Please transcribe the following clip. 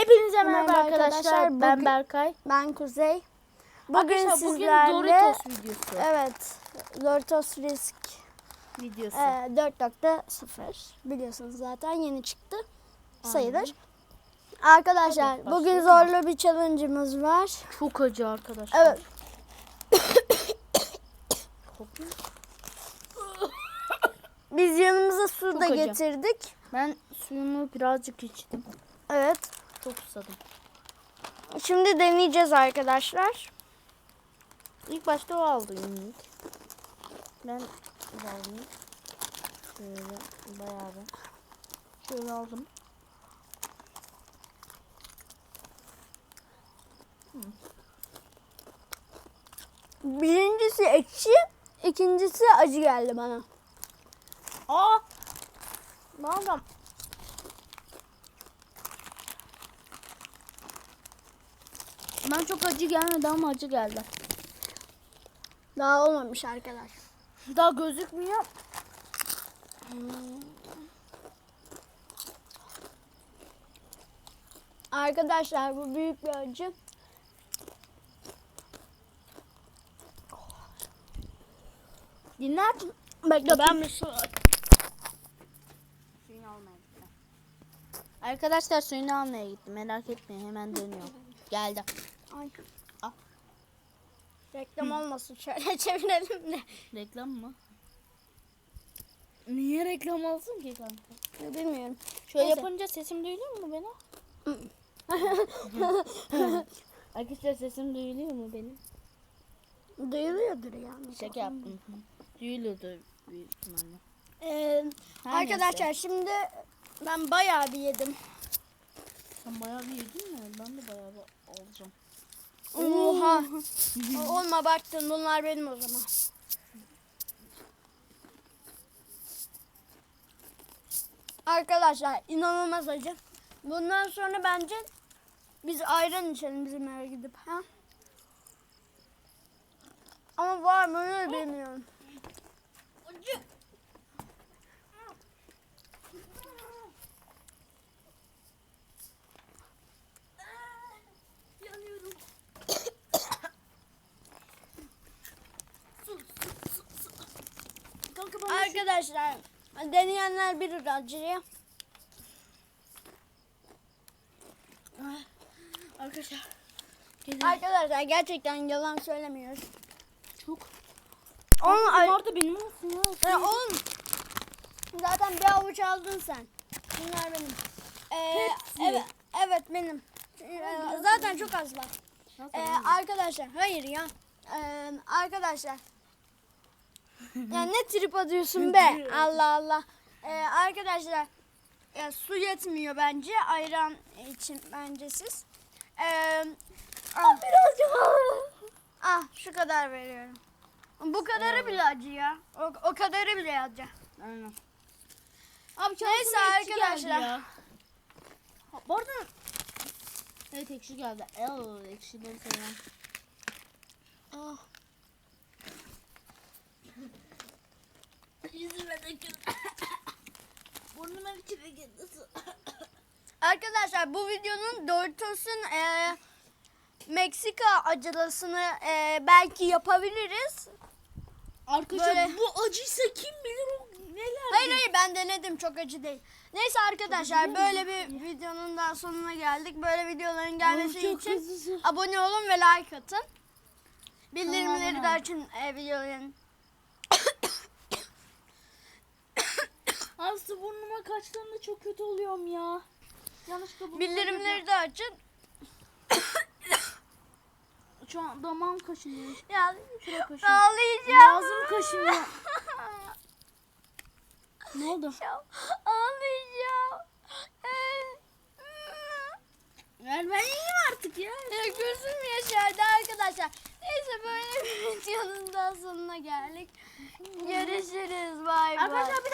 Hepinize merhaba arkadaşlar. arkadaşlar. Ben Bugün- Berkay. Ben Kuzey. Bugün Arkadaşlar sizlerle bugün Doritos videosu. evet Doritos Risk videosu. e, 4.0 biliyorsunuz zaten yeni çıktı sayılır. Arkadaşlar Hadi bugün zorlu bir challenge'ımız var. Çok acı arkadaşlar. Evet. Biz yanımıza su Çok da acı. getirdik. Ben suyunu birazcık içtim. Evet. Çok susadım. Şimdi deneyeceğiz arkadaşlar. İlk başta o aldı yumruk. Ben aldım. Şöyle bayağı bir. Şöyle aldım. Birincisi ekşi, ikincisi acı geldi bana. Aa! Ne Ben çok acı gelmedi ama acı geldi. Daha olmamış arkadaş. Daha gözükmüyor. Arkadaşlar bu büyük bir acı. Dinler. Bekle ben bir su Suyunu almaya gittim. Arkadaşlar suyunu almaya gittim. Merak etmeyin hemen dönüyor. Geldi. Ay. Al. Reklam olmasın şöyle çevirelim de. Reklam mı? Niye reklam olsun ki kanka? Bilmiyorum. Şöyle Neyse. yapınca sesim duyuluyor mu benim? Arkadaşlar sesim duyuluyor mu benim? Duyuluyordur yani. Şaka yaptım. Duyuluyordu büyük ihtimalle. Ee, Her arkadaşlar neyse. şimdi ben bayağı bir yedim. Sen bayağı bir yedin mi? Ben de bayağı bir alacağım. Oha. Olma baktın bunlar benim o zaman. Arkadaşlar inanılmaz acı. Bundan sonra bence biz ayran içelim bizim eve gidip. Ha? Ama var mı öyle bilmiyorum. Acı. Arkadaşlar deneyenler bilir acıyı. Arkadaşlar. Gelin. Arkadaşlar gerçekten yalan söylemiyoruz. Çok. Onun, Bunlar da benim olsun ya. Ya oğlum zaten bir avuç aldın sen. Bunlar benim. Ee, Hepsi. evet, evet benim. Ee, zaten çok az var. Ee, arkadaşlar hayır ya. Ee, arkadaşlar. Ya ne trip atıyorsun be? Allah Allah. Ee, arkadaşlar ya, su yetmiyor bence. Ayran için bence siz. Ee, ah, ah şu kadar veriyorum. Bu kadarı bile acı ya. O, o kadarı bile acı. Aynen. Abi Neyse arkadaşlar. Ha, Bu arada Evet ekşi geldi. El ekşileri sevmem. Ah. Yüzüme dökün. Burnuma içine girdi su. Arkadaşlar bu videonun Doritos'un e, Meksika acılısını e, belki yapabiliriz. Arkadaşlar Böyle- bu acıysa kim bilir o neler. Hayır hayır ben denedim çok acı değil. Neyse arkadaşlar böyle bir videonun daha sonuna geldik. Böyle videoların gelmesi çok için hızlı. abone olun ve like atın. Bildirimleri de açın e, videoların. Aslı burnuma kaçtığında çok kötü oluyorum ya. Yanlışlıkla burnuma Bildirimleri de açın. Şu an damağım kaşınıyor. Ya Şuraya kaşınıyor. ağlayacağım. Ağzım kaşınıyor. Ne oldu? Ağlayacağım. Ver ben yiyeyim artık ya. Ya gözüm yaşardı arkadaşlar. Neyse böyle bir videonun daha sonuna geldik. Görüşürüz. Bay bay. Arkadaşlar bir